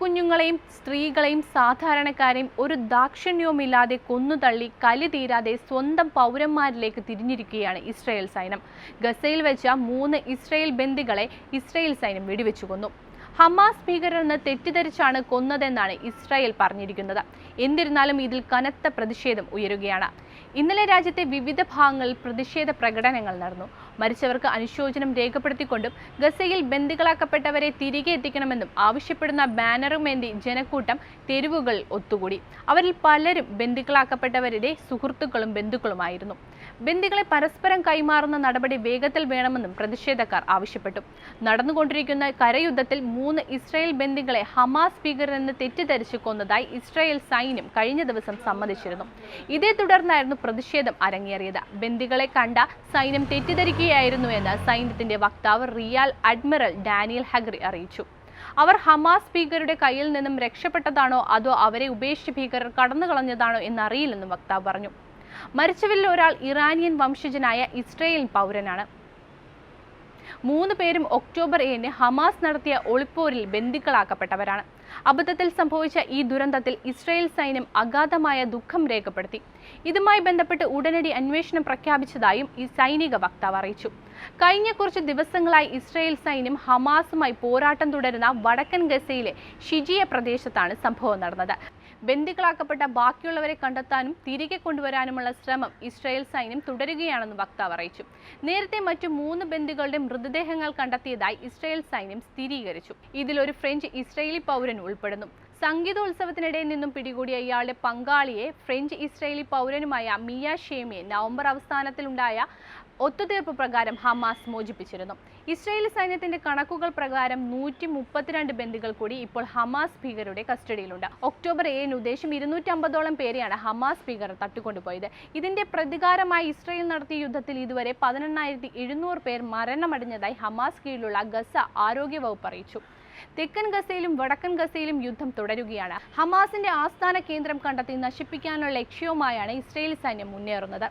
കുഞ്ഞുങ്ങളെയും സ്ത്രീകളെയും സാധാരണക്കാരെയും ഒരു ദാക്ഷിണ്യവുമില്ലാതെ കൊന്നുതള്ളി കലി തീരാതെ സ്വന്തം പൗരന്മാരിലേക്ക് തിരിഞ്ഞിരിക്കുകയാണ് ഇസ്രയേൽ സൈന്യം. ഗസയിൽ വെച്ച മൂന്ന് ഇസ്രയേൽ ബന്ദികളെ ഇസ്രയേൽ സൈന്യം വെടിവെച്ചു കൊന്നു. ഹമാസ് ഭീകരരെന്ന് തെറ്റിദ്ധരിച്ചാണ് കൊന്നതെന്നാണ് ഇസ്രായേൽ പറഞ്ഞിരിക്കുന്നത്. എന്നിരുന്നാലും ഇതിൽ കനത്ത പ്രതിഷേധം ഉയരുകയാണ്. ഇന്നലെ രാജ്യത്തെ വിവിധ ഭാഗങ്ങളിൽ പ്രതിഷേധ പ്രകടനങ്ങൾ നടന്നു. മരിച്ചവർക്ക് അനുശോചനം രേഖപ്പെടുത്തിക്കൊണ്ടും ഗസയിൽ ബന്ദികളാക്കപ്പെട്ടവരെ തിരികെ എത്തിക്കണമെന്നും ആവശ്യപ്പെടുന്ന ബാനറുമേന്തി ജനക്കൂട്ടം തെരുവുകൾ ഒത്തുകൂടി. അവരിൽ പലരും ബന്ദികളാക്കപ്പെട്ടവരുടെ സുഹൃത്തുക്കളും ബന്ധുക്കളുമായിരുന്നു. ബന്ദികളെ പരസ്പരം കൈമാറുന്ന നടപടി വേഗത്തിൽ വേണമെന്നും പ്രതിഷേധക്കാർ ആവശ്യപ്പെട്ടു. നടന്നുകൊണ്ടിരിക്കുന്ന കരയുദ്ധത്തിൽ മൂന്ന് ഇസ്രായേൽ ബന്ദികളെ ഹമാസ് ഭീകരരെന്ന് തെറ്റിദ്ധരിച്ചു കൊന്നതായി ഇസ്രായേൽ സൈന്യം കഴിഞ്ഞ ദിവസം സമ്മതിച്ചിരുന്നു. ഇതേ തുടർന്നായിരുന്നു പ്രതിഷേധം അരങ്ങേറിയത്. ബന്ദികളെ കണ്ട സൈന്യം തെറ്റിദ്ധരിക്കുകയായിരുന്നു എന്ന് സൈന്യത്തിന്റെ വക്താവ് റിയാൽ അഡ്മിറൽ ഡാനിയൽ ഹഗ്രി അറിയിച്ചു. അവർ ഹമാസ് ഭീകരരുടെ കയ്യിൽ നിന്നും രക്ഷപ്പെട്ടതാണോ അതോ അവരെ ഉപേക്ഷിച്ച് ഭീകരർ കടന്നു കളഞ്ഞതാണോ എന്നറിയില്ലെന്നും വക്താവ് പറഞ്ഞു. മരിച്ചവരിൽ ഒരാൾ ഇറാനിയൻ വംശജനായ ഇസ്രയേൽ പൗരനാണ്. മൂന്ന് പേരും ഒക്ടോബർ ഏഴിന് ഹമാസ് നടത്തിയ ഒളിപ്പോരിൽ ബന്ദികളാക്കപ്പെട്ടവരാണ് അബദ്ധത്തിൽ സംഭവിച്ച ഈ ദുരന്തത്തിൽ ഇസ്രയേൽ സൈന്യം അഗാധമായ ദുഃഖം രേഖപ്പെടുത്തി. ഇതുമായി ബന്ധപ്പെട്ട് ഉടനടി അന്വേഷണം പ്രഖ്യാപിച്ചതായും ഈ സൈനിക വക്താവ് അറിയിച്ചു. കഴിഞ്ഞ കുറച്ച് ദിവസങ്ങളായി ഇസ്രയേൽ സൈന്യം ഹമാസുമായി പോരാട്ടം തുടരുന്ന വടക്കൻ ഗസയിലെ ഷിജിയ പ്രദേശത്താണ് സംഭവം നടന്നത്. ബന്ദികളാക്കപ്പെട്ട ബാക്കിയുള്ളവരെ കണ്ടെത്താനും തിരികെ കൊണ്ടുവരാനുമുള്ള ശ്രമം ഇസ്രായേൽ സൈന്യം തുടരുകയാണെന്ന് വക്താവ് അറിയിച്ചു. നേരത്തെ മറ്റു മൂന്ന് ബന്ദികളുടെ മൃതദേഹങ്ങൾ കണ്ടെത്തിയതായി ഇസ്രായേൽ സൈന്യം സ്ഥിരീകരിച്ചു. ഇതിലൊരു ഫ്രഞ്ച് ഇസ്രായേലി പൗരൻ ഉൾപ്പെടുന്നു. സംഗീതോത്സവത്തിനിടയിൽ നിന്നും പിടികൂടിയ ഇയാളുടെ പങ്കാളിയെ ഫ്രഞ്ച് ഇസ്രായേലി പൗരനുമായ മിയ ഷേമിയെ നവംബർ അവസാനത്തിലുണ്ടായ ഒത്തുതീർപ്പ് പ്രകാരം ഹമാസ് മോചിപ്പിച്ചിരുന്നു. ഇസ്രായേൽ സൈന്യത്തിന്റെ കണക്കുകൾ പ്രകാരം നൂറ്റി മുപ്പത്തിരണ്ട് ബന്ദികൾ കൂടി ഇപ്പോൾ ഹമാസ് ഭീകരരുടെ കസ്റ്റഡിയിലുണ്ട്. ഒക്ടോബർ ഏഴിന് ഉദ്ദേശം ഇരുന്നൂറ്റമ്പതോളം പേരെയാണ് ഹമാസ് ഭീകരർ തട്ടിക്കൊണ്ടുപോയത്. ഇതിന്റെ പ്രതികാരമായി ഇസ്രായേൽ നടത്തിയ യുദ്ധത്തിൽ ഇതുവരെ പതിനെണ്ണായിരത്തി എഴുന്നൂറ് പേർ മരണമടഞ്ഞതായി ഹമാസ് കീഴിലുള്ള ഗസ ആരോഗ്യ വകുപ്പ് അറിയിച്ചു. തെക്കൻ ഗസയിലും വടക്കൻ ഗസയിലും യുദ്ധം തുടരുകയാണ്. ഹമാസിന്റെ ആസ്ഥാന കേന്ദ്രം കണ്ടെത്തി നശിപ്പിക്കാനുള്ള ലക്ഷ്യവുമായാണ് ഇസ്രായേൽ സൈന്യം മുന്നേറുന്നത്.